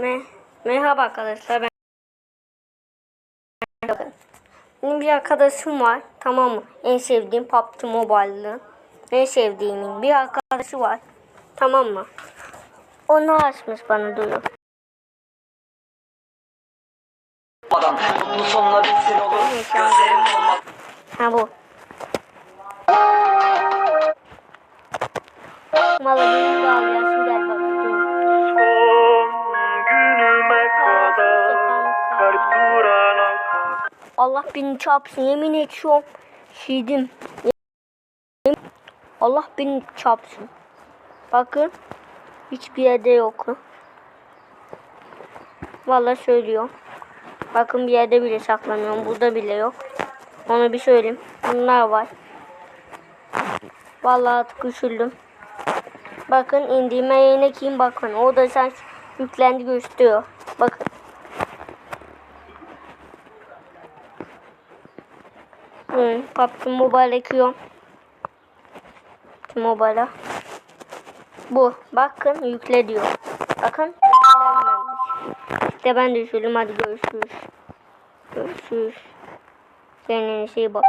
Me Merhaba arkadaşlar ben Bakın. Benim bir arkadaşım var tamam mı? En sevdiğim PUBG Mobile'lı. En sevdiğimin bir arkadaşı var. Tamam mı? Onu açmış bana duyuyor. Adam mutlu sonla bitsin olur. Ha bu. Benim de Allah beni çarpsın yemin ediyorum. Şiidim. Allah beni çarpsın. Bakın. Hiçbir yerde yok. Vallahi söylüyorum. Bakın bir yerde bile saklamıyorum. Burada bile yok. Onu bir söyleyeyim. Bunlar var. Vallahi artık. Bakın indiğime yine kim bakın. O da sen yüklendi gösteriyor. Bakın. Hı, PUBG Mobile ekliyorum. Mobile'a. Bu. Bakın yükle diyor. Bakın. İşte ben de üzüldüm. Hadi görüşürüz. Görüşürüz. Kendine iyi bak.